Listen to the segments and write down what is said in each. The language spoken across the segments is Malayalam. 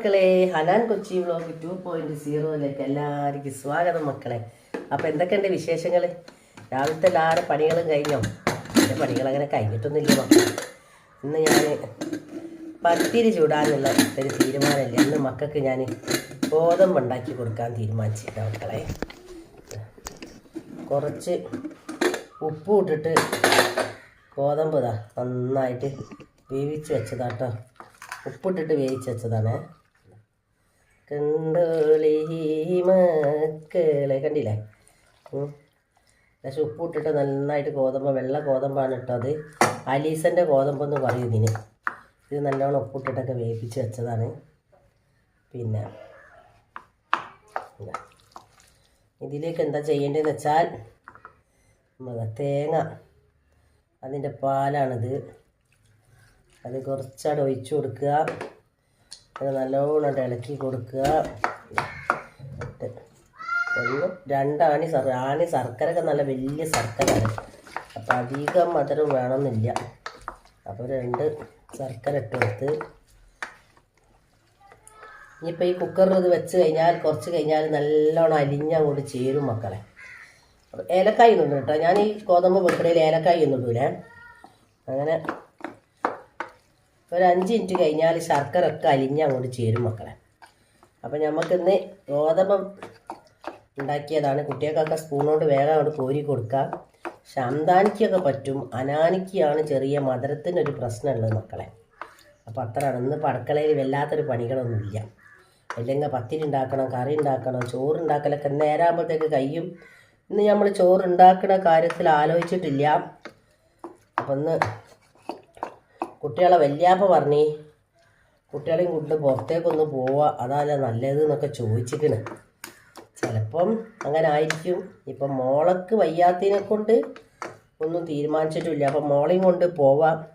മക്കളെ Hanan Kochi vlog two point സീറോയിലേക്ക് എല്ലാവർക്കും സ്വാഗതം മക്കളെ. അപ്പം എന്തൊക്കെയുണ്ട് വിശേഷങ്ങൾ രാവിലത്തെ എല്ലാവരും പണികളും കഴിഞ്ഞോ? എന്റെ പണികൾ അങ്ങനെ കഴിഞ്ഞിട്ടൊന്നുമില്ല മക്കളെ. ഇന്ന് ഞാൻ പത്തിരി ചൂടാനുള്ള ഒരു തീരുമാനമില്ല. ഇന്ന് മക്കൾക്ക് ഞാൻ ഗോതമ്പ് ഉണ്ടാക്കി കൊടുക്കാൻ തീരുമാനിച്ചിട്ട മക്കളെ. കുറച്ച് ഉപ്പ് ഇട്ടിട്ട് ഗോതമ്പ് ഇതാ നന്നായിട്ട് വേവിച്ച് വെച്ചതാട്ടോ. ഉപ്പിട്ടിട്ട് വേവിച്ച് വെച്ചതാണ്. കണ്ടോളി മക്കളെ. കണ്ടില്ലേ. പക്ഷെ ഉപ്പിട്ടിട്ട് നന്നായിട്ട് ഗോതമ്പ് വെള്ള ഗോതമ്പാണ് ഇട്ടത്. അലീസന്റെ ഗോതമ്പെന്ന് പറയും ഇതിന്. ഇത് നല്ലോണം ഉപ്പിട്ടിട്ടൊക്കെ വേവിച്ച് വെച്ചതാണ്. പിന്നെ ഇതിലേക്ക് എന്താ ചെയ്യേണ്ടതെന്ന് വെച്ചാൽ തേങ്ങ അതിന്റെ പാലാണിത്. അത് കുറച്ചവിടെ ഒഴിച്ചു കൊടുക്കുക. അത് നല്ലോണം ഇളക്കി കൊടുക്കുക. ഒന്ന് രണ്ടാണി സർ ആണി ശർക്കരയൊക്കെ നല്ല വലിയ ശർക്കരയാണ്. അപ്പോൾ അധികം മധുരം വേണമെന്നില്ല. അപ്പോൾ രണ്ട് ശർക്കര ഇട്ട് കൊടുത്ത്. ഇനിയിപ്പോൾ ഈ കുക്കറിൽ ഇത് വെച്ച് കഴിഞ്ഞാൽ കുറച്ച് കഴിഞ്ഞാൽ നല്ലോണം അലിഞ്ഞങ്ങോട്ട് ചേരും മക്കളെ. ഏലക്കായ ഒന്നും കേട്ടോ. ഞാൻ ഈ ഗോതമ്പ് പൊക്കടയിൽ ഏലക്കായി ഒന്നും ഇടൂലേ. അങ്ങനെ ഒരു അഞ്ച് മിനിറ്റ് കഴിഞ്ഞാൽ ശർക്കര ഒക്കെ അലിഞ്ഞ് അങ്ങോട്ട് ചേരും മക്കളെ. അപ്പം നമുക്കിന്ന് ഗോതമ്പം ഉണ്ടാക്കിയതാണ്. കുട്ടികൾക്കൊക്കെ സ്പൂണോട് വേഗം അങ്ങോട്ട് കോരി കൊടുക്കുക ശാന്താനിക്കൊക്കെ പറ്റും. അനാനിക്കാണ് ചെറിയ മധുരത്തിനൊരു പ്രശ്നമുള്ളത് മക്കളെ. അപ്പോൾ അത്രയാണ് ഇന്ന് പടക്കളയിൽ വല്ലാത്തൊരു പണികളൊന്നുമില്ല. അല്ലെങ്കിൽ പത്തിരി ഉണ്ടാക്കണം കറി ഉണ്ടാക്കണം ചോറ് ഉണ്ടാക്കലൊക്കെ നേരാകുമ്പോഴത്തേക്ക് കഴിയും. ഇന്ന് നമ്മൾ ചോറ് ഉണ്ടാക്കുന്ന കാര്യത്തിൽ ആലോചിച്ചിട്ടില്ല. അപ്പം ഇന്ന് കുട്ടികളെ വല്യാപ്പ പറഞ്ഞേ കുട്ടികളെയും കൊണ്ട് പുറത്തേക്കൊന്ന് പോവുക അതല്ല നല്ലത് എന്നൊക്കെ ചോദിച്ചിക്കണ്. ചിലപ്പം അങ്ങനെ ആയിരിക്കും. ഇപ്പം മോളക്ക് വയ്യാത്തതിനെ കൊണ്ട് ഒന്നും തീരുമാനിച്ചിട്ടില്ല. അപ്പം മോളെയും കൊണ്ട് പോവാം.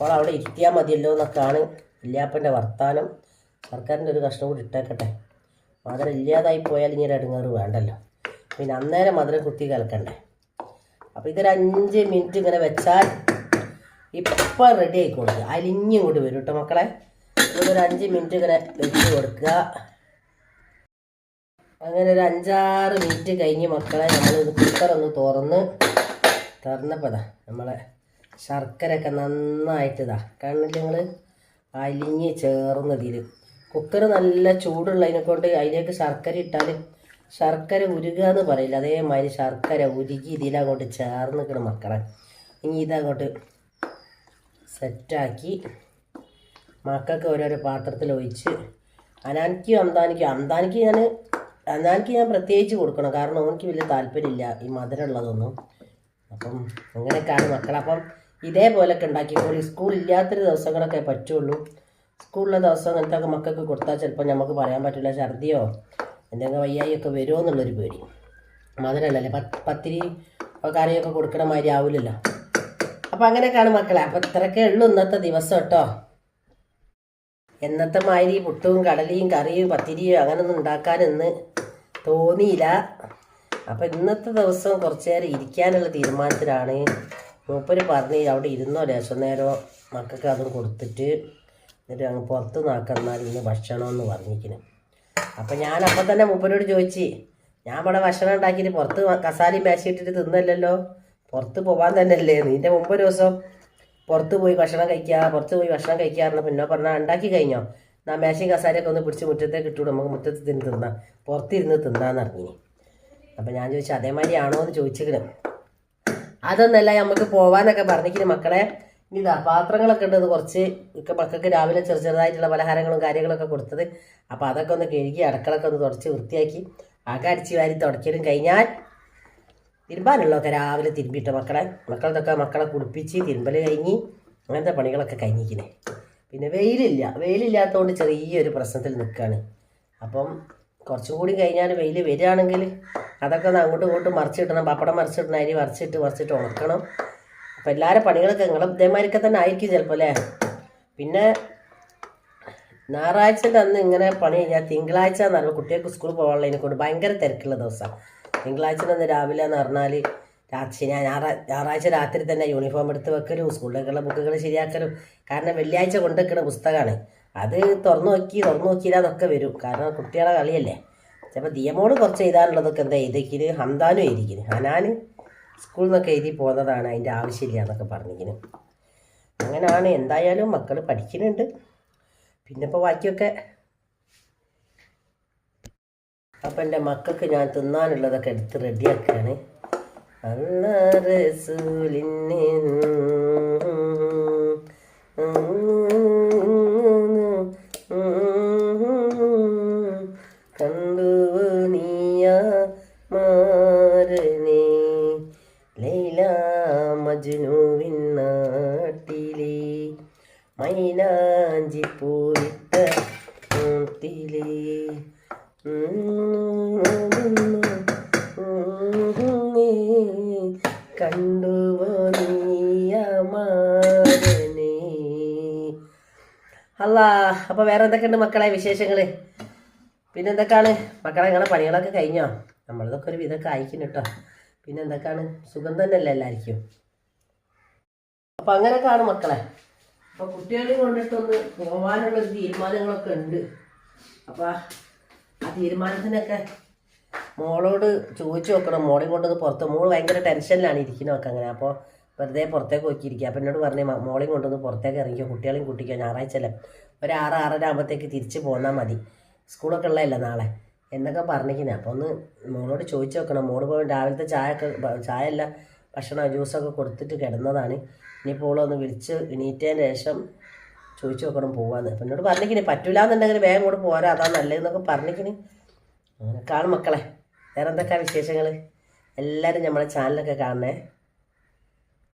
മോൾ അവിടെ ഇരുത്തിയാൽ മതിയല്ലോ എന്നൊക്കെയാണ് വല്യാപ്പന്റെ വർത്താനം. സർക്കാരിന്റെ ഒരു കഷ്ണം കൂടി ഇട്ടേക്കട്ടെ. മധുരം ഇല്ലാതായി പോയാൽ ഇങ്ങനെ ഇടങ്ങാറ് വേണ്ടല്ലോ. പിന്നെ അന്നേരം മധുരം കുത്തി കലക്കണ്ടേ? അപ്പോൾ ഇതൊരു അഞ്ച് മിനിറ്റ് ഇങ്ങനെ വെച്ചാൽ ഇപ്പം റെഡി ആയിക്കോളുക അലിഞ്ഞും കൂടി വരും കേട്ടോ മക്കളെ. ഒരു അഞ്ച് മിനിറ്റ് ഇങ്ങനെ വെച്ച് കൊടുക്കുക അങ്ങനെ ഒരു അഞ്ചാറ് മിനിറ്റ് കഴിഞ്ഞ് മക്കളെ നമ്മൾ കുക്കർ ഒന്ന് തുറന്ന് തുറന്നപ്പോൾ നമ്മളെ ശർക്കരയൊക്കെ നന്നായിട്ട് ഇതാ കണ്ടിട്ട് നിങ്ങൾ അലിഞ്ഞ് ചേർന്നതിൽ കുക്കർ നല്ല ചൂടുള്ളതിനെ കൊണ്ട് അതിലേക്ക് ശർക്കര ഇട്ടാൽ ശർക്കര ഉരുക എന്ന് പറയില്ല? അതേമാതിരി ശർക്കര ഉരുകി ഇതിലങ്ങോട്ട് ചേർന്ന് നിൽക്കണം മക്കളെ. ഇനി ഇതങ്ങോട്ട് സെറ്റാക്കി. മക്കൾക്ക് ഓരോരോ പാത്രത്തിൽ ഒഴിച്ച്. അനാനിക്കും അന്താനിക്കും അന്താനിക്ക് ഞാൻ അനാനിക്ക് ഞാൻ പ്രത്യേകിച്ച് കൊടുക്കണം. കാരണം ഓനിക്ക് വലിയ താല്പര്യമില്ല ഈ മധുരമുള്ളതൊന്നും അപ്പം അങ്ങനെയൊക്കെയാണ് ഇതേപോലൊക്കെ ഉണ്ടാക്കിക്കോളി. സ്കൂൾ ഇല്ലാത്തൊരു ദിവസങ്ങളൊക്കെ പറ്റുള്ളൂ. സ്കൂളിലെ ദിവസം അങ്ങനത്തെ മക്കൾക്ക് കൊടുത്താൽ ചിലപ്പോൾ നമുക്ക് പറയാൻ പറ്റില്ല. ഛർദിയോ എന്തെങ്കിലും വയ്യായിയൊക്കെ വരുമോ എന്നുള്ളൊരു പേടി. മധുരമല്ലല്ലേ പത്തിരി കറിയൊക്കെ കൊടുക്കണ മാതിരി ആവില്ലല്ലോ അപ്പം അങ്ങനെയൊക്കെയാണ് മക്കളെ. അപ്പം ഇത്രയൊക്കെ ഉള്ളൂ ഇന്നത്തെ ദിവസം കേട്ടോ. എന്നത്തെ മാതിരി പുട്ടും കടലയും കറിയും പത്തിരിയും അങ്ങനൊന്നും ഉണ്ടാക്കാനൊന്ന് തോന്നിയില്ല. അപ്പം ഇന്നത്തെ ദിവസം കുറച്ച് നേരം ഇരിക്കാനുള്ള തീരുമാനത്തിലാണ്. മൂപ്പര് പറഞ്ഞ് അവിടെ ഇരുന്നോ ലേശം നേരോ മക്കൾക്ക് അതും കൊടുത്തിട്ട് എന്നിട്ട് അങ്ങ് പുറത്ത് നാക്കെന്നാൽ ഇന്ന് ഭക്ഷണമെന്ന് പറഞ്ഞിരിക്കുന്നു. അപ്പം ഞാൻ അപ്പം തന്നെ മൂപ്പരോട് ചോദിച്ചു ഞാൻ ഇവിടെ ഭക്ഷണം ഉണ്ടാക്കിയിട്ട് പുറത്ത് കസാലയും മേശയിട്ടിട്ട് തിന്നല്ലല്ലോ? പുറത്ത് പോകാൻ തന്നെയല്ലേ? നിന്റെ മുമ്പ് ഒരു ദിവസം പുറത്ത് പോയി ഭക്ഷണം കഴിക്കുക പുറത്ത് പോയി ഭക്ഷണം കഴിക്കാറുണ്ട് പിന്നെ പറഞ്ഞാൽ ഉണ്ടാക്കി കഴിഞ്ഞോ? നാ മേശയും കസാരയൊക്കെ ഒന്ന് പിടിച്ച് മുറ്റത്തേക്ക് ഇട്ടു നമുക്ക് മുറ്റത്ത് തിന്ന് തിന്നാം. പുറത്തിരുന്ന് തിന്നാന്ന് ഇറങ്ങി അപ്പം ഞാൻ ചോദിച്ചു അതേമാതിരി ആണോ എന്ന് ചോദിച്ചിരിക്കണം അതൊന്നല്ല നമുക്ക് പോവാന്നൊക്കെ പറഞ്ഞിരിക്കുന്നു മക്കളെ. ഇതാ പാത്രങ്ങളൊക്കെ ഉണ്ട് കുറച്ച് ഒക്കെ മക്കൾക്ക് രാവിലെ ചെറു ചെറുതായിട്ടുള്ള പലഹാരങ്ങളും കാര്യങ്ങളൊക്കെ കൊടുത്തത്. അപ്പോൾ അതൊക്കെ ഒന്ന് കഴുകി അടക്കളൊക്കെ ഒന്ന് തുടച്ച് വൃത്തിയാക്കി ആ അടിച്ച് വാരി തുടയ്ക്കലും കഴിഞ്ഞാൽ തിരുമ്പാനുള്ളതൊക്കെ രാവിലെ തിരുമ്പിട്ട മക്കളെ മക്കളതൊക്കെ മക്കളെ കുളിപ്പിച്ച് തിരുമ്പൽ കഴിഞ്ഞ് അങ്ങനത്തെ പണികളൊക്കെ കഴിഞ്ഞിരിക്കുന്നത് പിന്നെ വെയിലില്ല. വെയിലില്ലാത്തതുകൊണ്ട് ചെറിയൊരു പ്രശ്നത്തിൽ നിൽക്കുകയാണ് അപ്പം കുറച്ചും കൂടി കഴിഞ്ഞാൽ വെയിൽ വരികയാണെങ്കിൽ അതൊക്കെ ഒന്ന് അങ്ങോട്ടും ഇങ്ങോട്ടും മറിച്ചിടണം. പപ്പടം മറിച്ചിടണം അരി മറിച്ചിട്ട് മറിച്ചിട്ട് ഉണക്കണം. അപ്പം എല്ലാവരും പണികളൊക്കെ നിങ്ങളെ ഇതേമാതിരിയൊക്കെ തന്നെ ആയിരിക്കും ചിലപ്പോൾ അല്ലേ? പിന്നെ ഞായറാഴ്ച അന്ന് ഇങ്ങനെ പണി കഴിഞ്ഞാൽ തിങ്കളാഴ്ച എന്ന് പറയുമ്പോൾ കുട്ടികൾക്ക് സ്കൂളിൽ പോകാനുള്ളതിനെ കൊണ്ട് ഭയങ്കര തിരക്കുള്ള ദിവസമാണ് തിങ്കളാഴ്ച അന്ന് രാവിലെ എന്ന് പറഞ്ഞാൽ രാത്രി ഞാൻ ഞായറാ ഞായറാഴ്ച രാത്രി തന്നെ യൂണിഫോം എടുത്ത് വെക്കലും സ്കൂളിലേക്കുള്ള ബുക്കുകൾ ശരിയാക്കലും. കാരണം വെള്ളിയാഴ്ച കൊണ്ടുവെക്കുന്ന പുസ്തകമാണ് അത് തുറന്നു നോക്കി തുറന്നു നോക്കിയില്ല വരും. കാരണം കുട്ടികളെ കളിയല്ലേ. ചിലപ്പോൾ ദിയമോട് കുറച്ച് എഴുതാനുള്ളതൊക്കെ എന്താ എഴുതിക്കിന്? ഹന്താനും എഴുതിക്കിന്. ഹനാന് സ്കൂളിൽ നിന്നൊക്കെ എഴുതി പോകുന്നതാണ് അതിന്റെ ആവശ്യമില്ല എന്നൊക്കെ പറഞ്ഞിരിക്കുന്നു അങ്ങനെയാണ് എന്തായാലും മക്കൾ പഠിക്കുന്നുണ്ട്. പിന്നെ ഇപ്പോൾ ബാക്കിയൊക്കെ അപ്പം എന്റെ മക്കൾക്ക് ഞാൻ തിന്നാനുള്ളതൊക്കെ എടുത്ത് റെഡിയാക്കുകയാണ്. അല്ലാ റസൂലിന് കണ്ടു നീയ പൂവിട്ട മൂട്ടിലെ കണ്ടുവോ നീയ അല്ല അപ്പോൾ വേറെ എന്തൊക്കെയുണ്ട് മക്കളെ വിശേഷങ്ങൾ പിന്നെ എന്തൊക്കെയാണ്? മക്കളെ നിങ്ങളുടെ പണികളൊക്കെ കഴിഞ്ഞോ? നമ്മളിതൊക്കെ ഒരു വിധമൊക്കെ അയക്കുന്നു കേട്ടോ പിന്നെ എന്തൊക്കെയാണ്? സുഖം തന്നെയല്ലേ എല്ലാവർക്കും അങ്ങനെ അങ്ങനെയൊക്കെയാണ് മക്കളെ. അപ്പോൾ കുട്ടികളെ കൊണ്ടിട്ടൊന്ന് പോകാനുള്ള തീരുമാനങ്ങളൊക്കെ ഉണ്ട്. അപ്പോൾ ആ തീരുമാനത്തിനൊക്കെ മോളോട് ചോദിച്ചു നോക്കണം. മോളെ കൊണ്ടത് പുറത്ത് മോൾ ഭയങ്കര ടെൻഷനിലാണ് ഇരിക്കുന്നതൊക്കെ അങ്ങനെ. അപ്പോൾ വെറുതെ പുറത്തേക്ക് നോക്കിയിരിക്കുക അപ്പം എന്നോട് പറഞ്ഞേ മോളെ കൊണ്ടൊന്ന് പുറത്തേക്ക് ഇറങ്ങിക്കോ. കുട്ടികളെയും കുട്ടിക്കോ. ഞായറാഴ്ച അല്ലേ? ഒരു ആറ് ആറര ആകുമ്പോഴത്തേക്ക് തിരിച്ച് പോന്നാൽ മതി. സ്കൂളൊക്കെ ഉള്ളതല്ലേ നാളെ? എന്നൊക്കെ പറഞ്ഞിരിക്കുന്നത് അപ്പോൾ ഒന്ന് മോളോട് ചോദിച്ചു നോക്കണം. മോൾ പോയി രാവിലത്തെ ചായ ഒക്കെ ചായ അല്ല ഭക്ഷണം ജ്യൂസൊക്കെ കൊടുത്തിട്ട് കിടന്നതാണ്. ഇനിയിപ്പോൾ ഓളൊന്ന് വിളിച്ച് എണീറ്റതിന് ശേഷം ചോദിച്ചു നോക്കണം പോവാന്ന്. അപ്പം എന്നോട് പറഞ്ഞിരിക്കണേ പറ്റൂല എന്നുണ്ടെങ്കിൽ വേഗം കൂടെ പോരാ. അതാ നല്ലതെന്നൊക്കെ പറഞ്ഞിരിക്കണേ. കാണും മക്കളെ. വേറെ എന്തൊക്കെയാണ് വിശേഷങ്ങൾ എല്ലാവരും നമ്മളെ ചാനലൊക്കെ കാണണേ